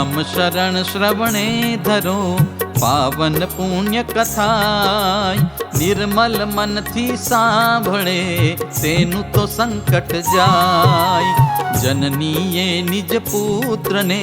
રામ શરણ શ્રવણે ધરો પાવન પુણ્ય કથાય નિર્મલ મનથી સાંભળે તેનું તો સંકટ જાય જનનીએ નિજ પુત્રને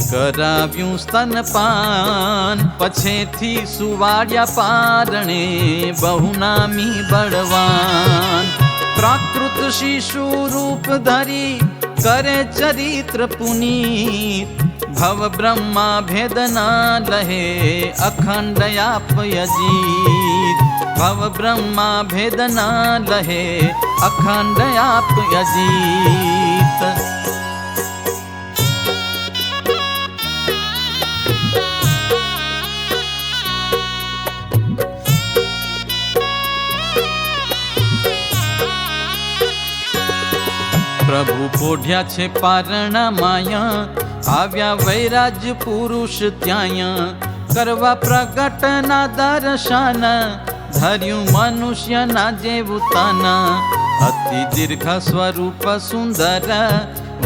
કરાવ્યું સ્તનપાન પછેથી સુવાડ્યા પારણે બહુનામી બળવાન પ્રાકૃત શિશુ રૂપ ધરી કરે ચરિત્ર પુનીત भव ब्रह्मा भेदना ले अखण्डया पयजीत भव ब्रह्मा भेदना लहे अखण्डया पयजीत પ્રભુ પોઢ્યા છે પારણા માયા આવ્યા વૈરાજ પુરુષ ત્યાં કરવા પ્રગટના દર્શન. ધર્યું મનુષ્યના જેવું તન અતિ દીર્ઘ સ્વરૂપ સુંદર.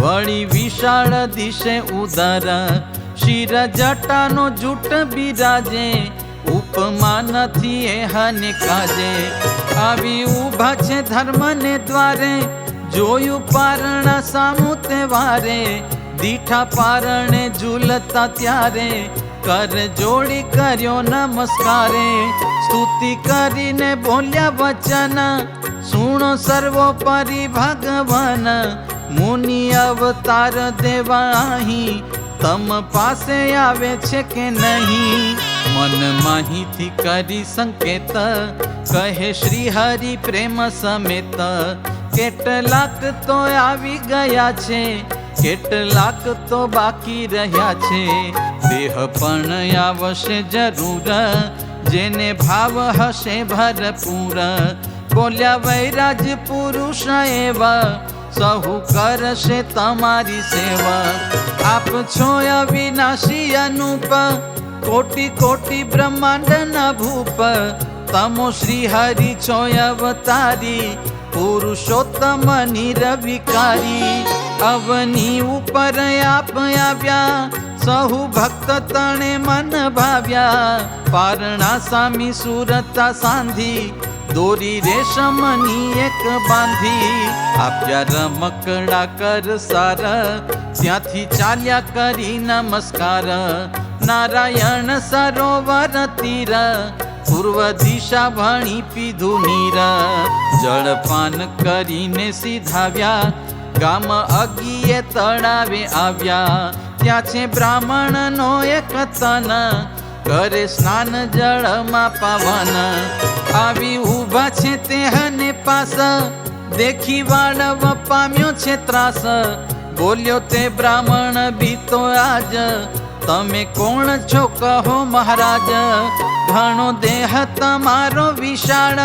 વળી વિશાળ દિશે ઉદર. શિર જટાનો જૂટ બિરાજે. ઉપમા નથી એ હને કાજે. આવી ઊભા છે ધર્મને દ્વારે. જોયું પારણા સામુ તે વારે દીઠા પારણે ઝૂલતા ત્યારે, કર જોડી કર્યો નમસ્કારે. સ્તુતિ કરીને બોલ્યા વચન, સુણો સર્વોપરી ભગવાન. મુનિ અવતાર દેવા અહીં તમ પાસે આવે છે કે નહીં? મન માહિતી કરી સંકેત, કહે શ્રી હરિ પ્રેમ સમેત. કેટલાક તો આવી ગયા છે, કેટલાક તો બાકી રહ્યા છે. દેહ પણ આવશે જરૂર, જેને ભાવ હશે ભરપૂર. બોલ્યા વૈરાજ પુરુષ એવા, સહુ કરશે તમારી સેવા. આપ છો અવિનાશી અનુપ, કોટી કોટી બ્રહ્માંડ ન ભૂપ તમો શ્રી હરિ છો અવતારી પુરુષોત્તમ નિરવિકારી અવની ઉપર આપ આવ્યા, સહુ ભક્ત તણે મન ભાવ્યા. પારણા સામી સુરતા સાંધી, દોરી રેશમની એક બાંધી. આપ્યા રમકડા કર સાર, ત્યાંથી ચાલ્યા કરી નમસ્કાર. નારાયણ સરોવર તીર પૂર્વ દિશા ભણી પીધું નીર જળપાન કરીને સીધાવ્યા ગામ અગીએ તળાવે આવ્યા. ત્યાં છે બ્રાહ્મણનો એક તન. કરે સ્નાન જળમાં પાવન. આવી ઊભા છે તે હને પાસ. દેખી વાળવ પામ્યો છે ત્રાસ. બોલ્યો તે બ્રાહ્મણ બીતો આજ. તમે કોણ છો કહો મહારાજ? ઘણો દેહ તમારો વિશાળ,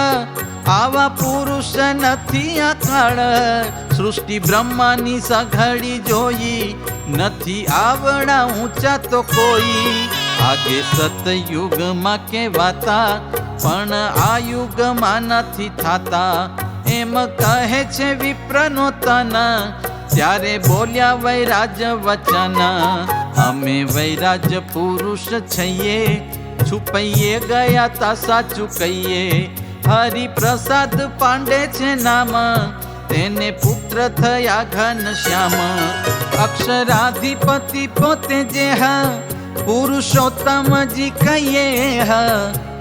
આવા પુરુષ નથી અકાળ. સૃષ્ટિ બ્રહ્માની સઘળી જોઈ, નથી આવડા ઊંચા તો કોઈ. આગે સતયુગમાં કહેવાતા, પણ આ યુગમાં નથી થાતા. એમ કહે છે વિપ્રનો તન ત્યારે બોલ્યા વૈરાજ વચન અમે વૈરાજ પુરુષ છીએ. છુપઈએ ગયા તા સાચું કહીએ. હરિ પ્રસાદ પાંડે છે નામ. તેને પુત્ર થયા ઘન શ્યામ. અક્ષરાધિપતિ પોતે જે હ પુરુષોત્તમજી કહીએ હ.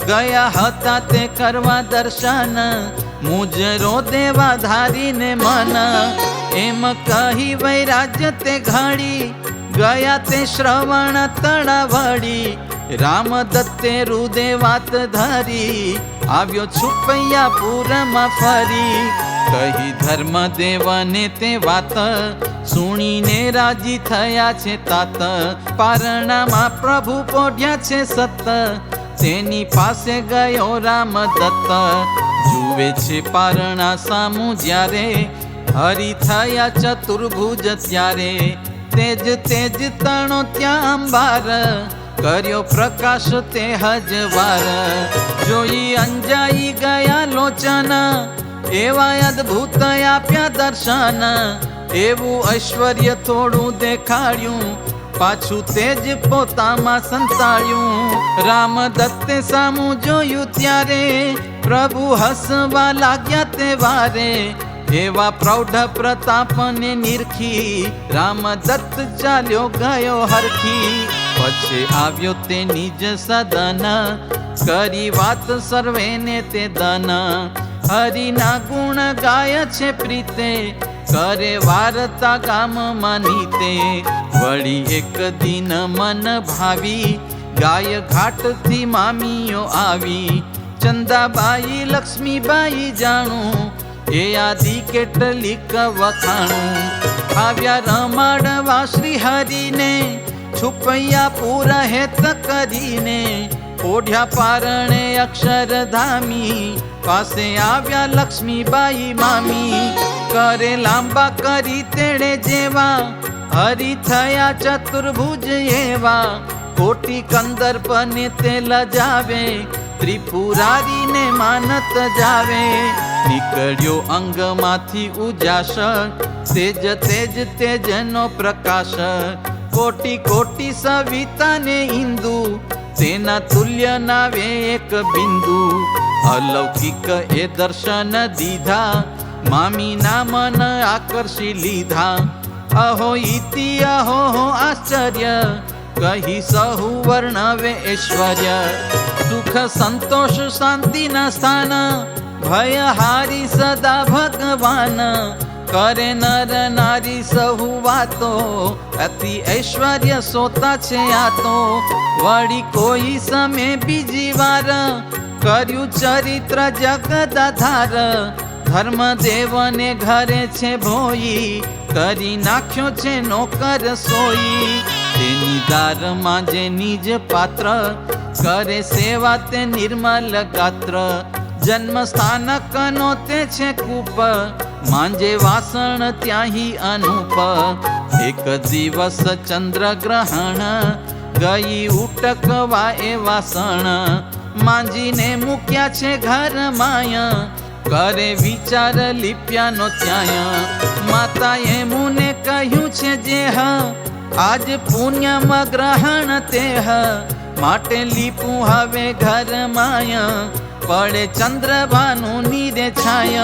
ગયા હતા તે કરવા દર્શન. મુજરો દેવા ધારીને મન. એમ કહી વૈરાજ્ય તે ઘડી ગયા તે શ્રવણ તળાવડી રામ દત્તે રુદે વાત ધરી, આવ્યો છુપૈયા પૂરમાં ફરી. કહી ધર્મ દેવને તે વાત સુણીને રાજી થયા છે તાત. પારણામાં પ્રભુ પોઢ્યા છે સત. તેની પાસે ગયો રામ દત્ત. જુએ છે પારણા સામું જ્યારે હરી થયા ચતુર્ભુજ ત્યારે. તેજ તેજ તણો ત્યાં અંબાર કર્યો પ્રકાશ તે હજવાર. જોઈ અંજાઈ ગયા લોચન. એવા અદભુત આપ્યા દર્શન. એવું ઐશ્વર્ય થોડું દેખાડ્યું. પાછું તેજ પોતામાં સંતાડ્યું. રામ દત્તે સામું જોયું ત્યારે. પ્રભુ હસવા લાગ્યા તે વારે. એવા પ્રૌઢ પ્રતાપને નિરખી રામ દત્ત ચાલ્યો ગયો હરખી. પછી આવ્યો તે નિજ સદન, કરી વાત સર્વેને તે દન. હરિના ગુણ ગાય છે પ્રીતે, કરે વાર્તા કામમાં નીતે. વળી એક દિન મન ભાવી, ગાય ઘાટથી મામીઓ આવી. ચંદાબાઈ, લક્ષ્મીબાઈ જાણું એ આદિ કેટલીક વખાણું. આવ્યા રમાડવા શ્રી હરિને છુપૈયા પૂરા હેત કરીને. ઓઢ્યા પારણે અક્ષરધામી, પાસે આવ્યા લક્ષ્મીબાઈ મામી. કરે લાંબા કરી તેણે જેવા, હરી થયા ચતુર્ભુજ એવા. કોટી કંદર્પને તે લજાવે, ત્રિપુરારીને માનત જાવે. નીકળ્યો અંગમાંથી ઉજાસ તેજ તેજ તેજનો પ્રકાશ કોટી કોટી સવિતાને હિન્દુ તેના તુલ્ય નાવે એક બિંદુ. અલૌકિક એ દર્શન દીધા. મામી ના મન આકર્ષી લીધા. અહો ઇતિ અહો આશ્ચર્ય. કહી સહુ વર્ણવે ઐશ્વર્ય. સુખ સંતોષ, શાંતિના સ્થાન. ભય હારી સદા ભગવાન. કરે નર નારી સહુ વાતો. અતિ ઐશ્વર્ય સોતા છે આ તો. વળી કોઈ સમે બીજી વાર. કર્યું ચરિત્ર જગદાધાર. ધર્મ દેવને ઘરે છે ભોઈ. કરી નાખ્યો છે નોકર સોઈ. તેની દારમાં જે નિજ પાત્ર. કરે સેવા તે નિર્મલ ગાત્ર. જન્મ સ્થાનકનો તે છે કૂપ માંજે વાસણ ત્યાંહી અનુપ એક દિવસ ચંદ્ર ગ્રહણ ગઈ ઉટકવા એ વાસણ. માંજીને મૂક્યા છે ઘર માય. કરે વિચાર લીપ્યાનો ત્યાંય. માતાએ મુને કહ્યું છે જે હ, આજ પુણ્યમાં ગ્રહણ તે હ માટે લીપું હવે ઘર માય. પડે ચંદ્રભાનું નીરે છાય.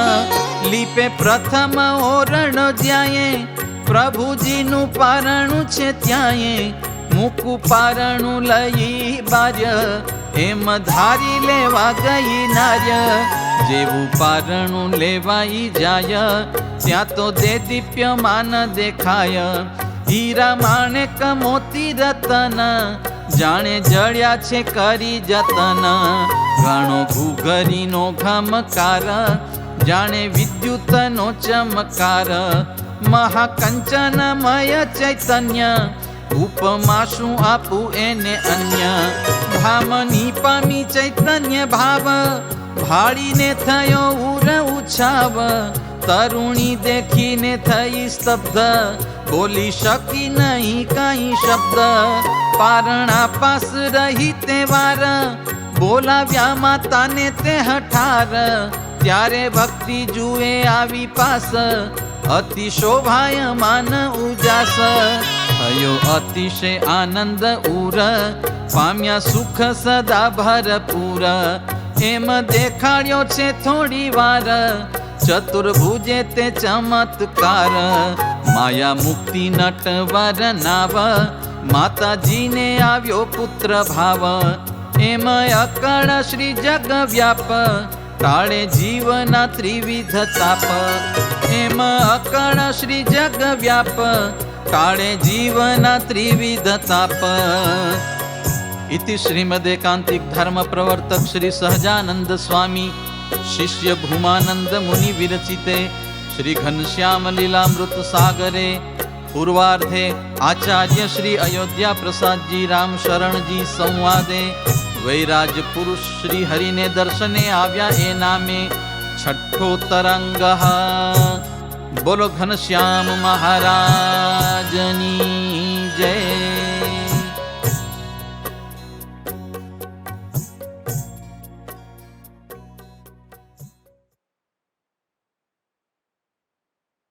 લીપે પ્રથમ ઓરણ જ્યાંએ પ્રભુજીનું પારણું છે ત્યાંએ મૂકું પારણું લઈ બાર્ય. એમ ધારી લેવા ગઈ નાર્ય. જેવું પારણું લેવાઈ જાય. ત્યાં તો દે દીપ્યમાન દેખાય. હીરા માણેક મોતી રતન. જાણે જળ્યા છે કરી જતન. ઘણો ભૂગરીનો ઘમકાર. જાણે વિદ્યુતનો ચમકાર. મહાકંચનમય ચૈતન્ય. ઉપમા શું આપું એને અન્ય? ભામની પામી ચૈતન્ય ભાવ. ભાળીને થયો ઉર ઉછાવ તરુણી દેખીને થઈ સ્તબ્ધ. બોલી શકી નહીં કઈ શબ્દ. પારણા પાસ રહી તે વાર. બોલાવ્યા માતાને તે હઠાર. ત્યારે ભક્તિ જુએ આવી પાસ. અતિ શોભાય માન ઉજાસ. થયો અતિશય આનંદ ઉર. પામ્યા સુખ સદા ભરપૂર. એમ દેખાડ્યો છે થોડી વાર. ચતુર્ભુજે તે ચમત્કાર. માયા મુક્તિ નટવર નાવ માતાજીને આવ્યો પુત્ર ભાવ એમ અકળ શ્રી જગ વ્યાપ ટાળે જીવના ત્રિવિધ તાપ એમ અકળ શ્રી જગ વ્યાપ ટાળે જીવના ત્રિવિધ તાપ इति श्रीमदेकांतिक धर्म प्रवर्तक श्री सहजानंद स्वामी शिष्य भूमानंद मुनि विरचिते શ્રી ઘનશ્યામ લીલામૃત સાગરે, પૂર્વાર્ધે આચાર્ય શ્રી અયોધ્યા પ્રસાદજી રામ શરણજી સંવાદે, વૈરાજ પુરુષ શ્રી હરિને દર્શને આવ્યા એ નામે છઠ્ઠો તરંગ. બોલો ઘનશ્યામ મહારાજની.